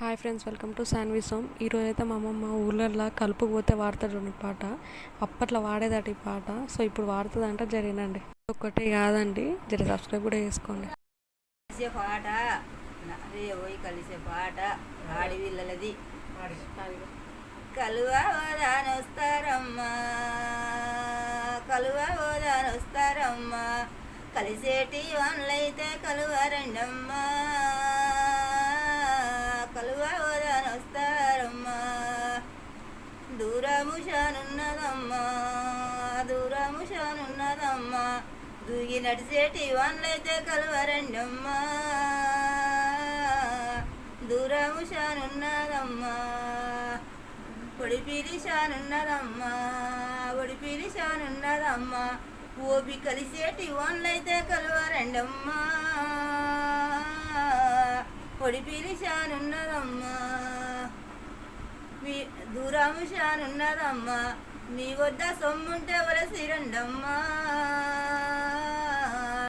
Hi friends welcome to Shanvi soan ఈరోజు అయితే మా అమ్మమ్మ ఊళ్ళల్లో కలుపుకు పోతే వాడతాడు పాట. అప్పట్లో వాడేదట ఈ పాట. సో ఇప్పుడు వాడుతుందంట జరిగినండి ఒక్కటే కాదండి జర సబ్స్క్రైబ్ కూడా చేసుకోండి. కలిసే పాట. నాదే పోయి కలిసే పాట. ఆడి వీళ్ళది. కలువ ఓదాని వస్తారమ్మా కలువ ఓదాని వస్తారమ్మా కలిసేటి వాళ్ళైతే కలువ రెండమ్మా దూరము షానున్నదమ్మా దూగి నడిచేటి వాళ్ళైతే కలవరండమ్మా. దూరముషానున్నదమ్మా ఒడిపిలిషానున్నదమ్మా ఒడిపిలిషానున్నదమ్మా ఓపి కలిసేటి వాళ్ళైతే కలవరండమ్మా. ఒడిపిలిషానున్నదమ్మా దూరము నీ వద్ద సొమ్ముంటే వలసి రండమ్మా